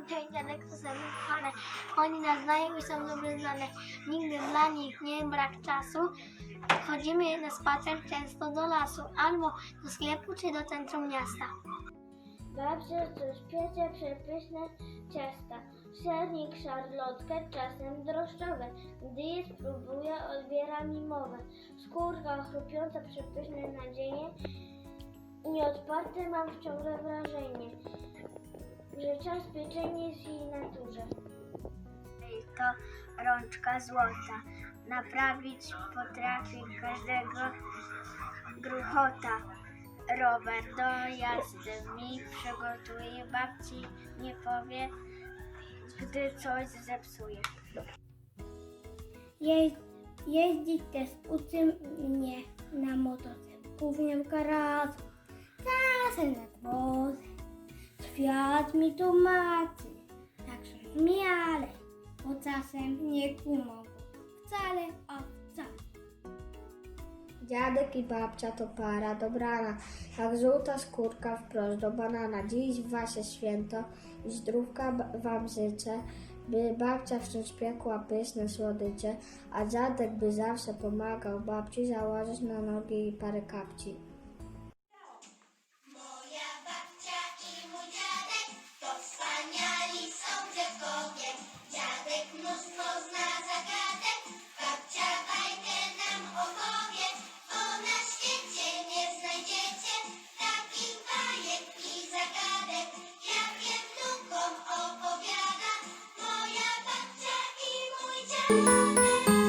babcia i dziadek to sobie kochane. Oni nas znają i są dobrze znane. Nigdy dla nich nie brak czasu. Chodzimy na spacer często do lasu, albo do sklepu, czy do centrum miasta. Babcia coś piecie przepyszne ciasta. Sernik, szarlotkę, czasem drożdżowe. Gdy je spróbuję, odbiera mi mowę. Skórka chrupiąca, przepyszne nadzieje. Nieodparte mam ciągle wrażenie, że czas pieczenia jest jej naturze. To rączka złota. Naprawić potrafi każdego gruchota. Rower do jazdy mi przygotuje, babci nie powie, gdy coś zepsuje. Je, jeździć też uczy mnie na motocyklu, nim raz, czasem nad wozem. Świat mi tłumaczy, tak zrozumiale, bo czasem nie kumam wcale, a wcale. Dziadek i babcia to para dobrana, jak żółta skórka wprost do banana. Dziś wasze święto i zdrówka wam życzę, by babcia wciąż piekła pyszne słodycze, a dziadek by zawsze pomagał babci założyć na nogi parę kapci. Mój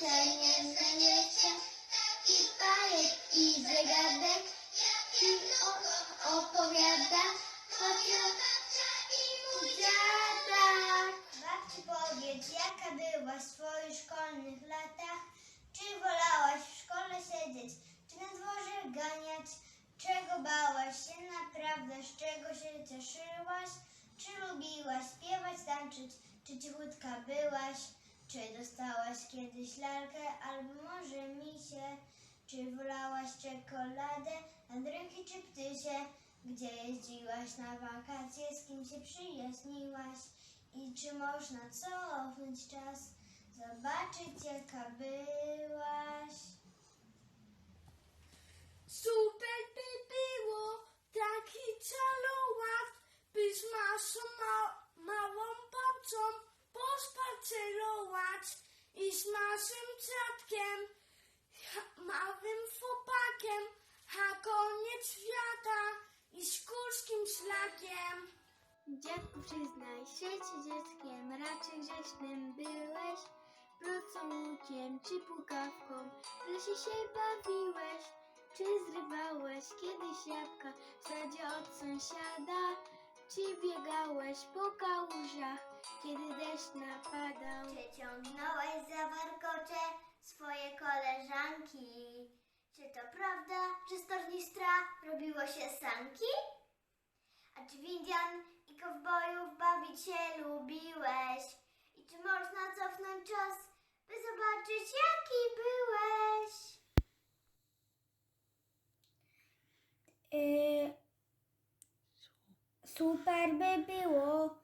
świecie nie znajdziecie takich bajek i zagadek, jakie wnukom opowiada moja babcia i mój. Babci powiedz, jaka byłaś w swoich szkolnych latach? Czy wolałaś w szkole siedzieć, czy na dworze ganiać? Czego bałaś się naprawdę, z czego się cieszyłaś? Czy lubiłaś śpiewać, tańczyć, czy cichutka byłaś? Czy dostałaś kiedyś lalkę albo może misie? Czy wolałaś czekoladę, nadrynki czy ptysie? Gdzie jeździłaś na wakacje, z kim się przyjaźniłaś? I czy można cofnąć czas, zobaczyć jaka byłaś? Super by było taki całołat, by z naszą ma- małą babcią pospacerować i z naszym dziadkiem, małym chłopakiem, a koniec świata i z górskim szlakiem. Dziadku przyznaj się, czy dzieckiem raczej grzecznym byłeś? procą łukiem czy pukawką. W lesie się bawiłeś, czy zrywałeś kiedyś jabłka w sadzie od sąsiada? Czy biegałeś po kałużach, kiedy deszcz napadał? Czy ciągnąłeś za warkocze swoje koleżanki? Czy to prawda, że z tornistra robiło się sanki? A czy w Indian i kowbojów bawić się lubiłeś? I czy można cofnąć czas, by zobaczyć jaki byłeś? Y, super by było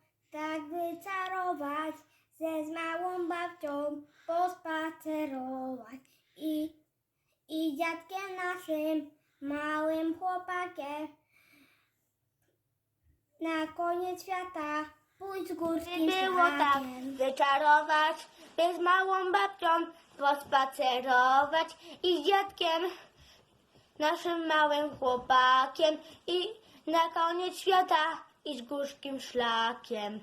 wyczarować, ze z małą babcią pospacerować. I, i dziadkiem naszym, małym chłopakiem na koniec świata pójść z górskim było tak wyczarować, by z małą babcią pospacerować. I z dziadkiem, naszym małym chłopakiem. I na koniec świata iść górskim szlakiem.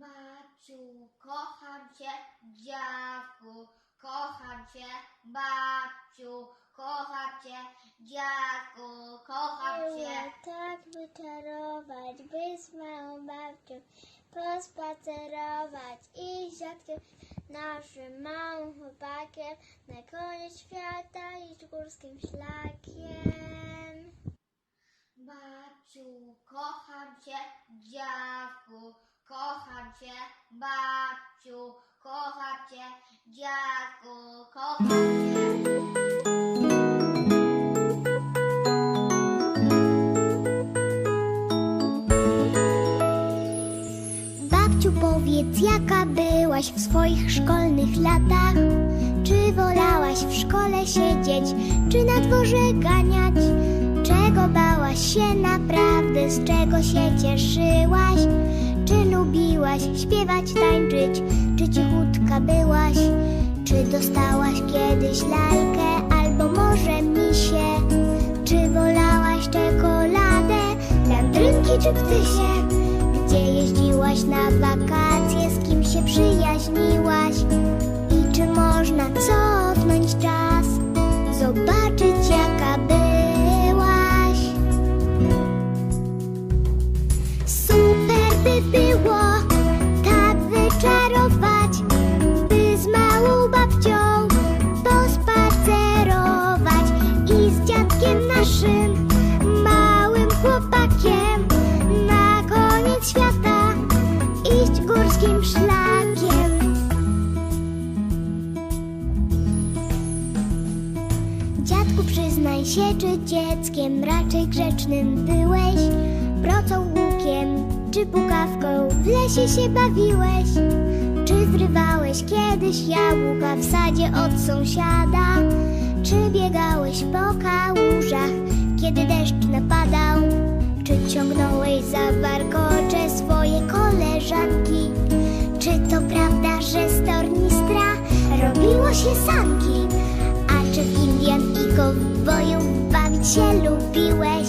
Babciu, kocham cię, dziadku, kocham cię, babciu, kocham cię, dziadku, kocham cię. tak wyczarować, by z małą babcią pospacerować i z dziadkiem naszym małym chłopakiem na koniec świata iść górskim szlakiem. Babciu, kocham cię, dziadku, kocham cię, babciu, kocham cię, dziadku, kocham cię. Babciu, powiedz, jaka byłaś w swoich szkolnych latach? Czy wolałaś w szkole siedzieć, czy na dworze ganiać? Czego bałaś się naprawdę, z czego się cieszyłaś? Czy lubiłaś śpiewać, tańczyć, czy cichutka byłaś? Czy dostałaś kiedyś lalkę, albo może misie? Czy wolałaś czekoladę, landrynki czy ptysie? Gdzie jeździłaś na wakacje, z kim się przyjaźniłaś? I czy można cofnąć czas, zobaczyć Dziadku, przyznaj się, czy dzieckiem raczej grzecznym byłeś? Procą łukiem czy pukawką w lesie się bawiłeś? Czy zrywałeś kiedyś jabłka w sadzie od sąsiada? Czy biegałeś po kałużach, kiedy deszcz napadał? Czy ciągnąłeś za warkocze swoje koleżanki? Czy to prawda, że z tornistra robiło się sanki? A czy w Indian i kowbojów bawić się lubiłeś?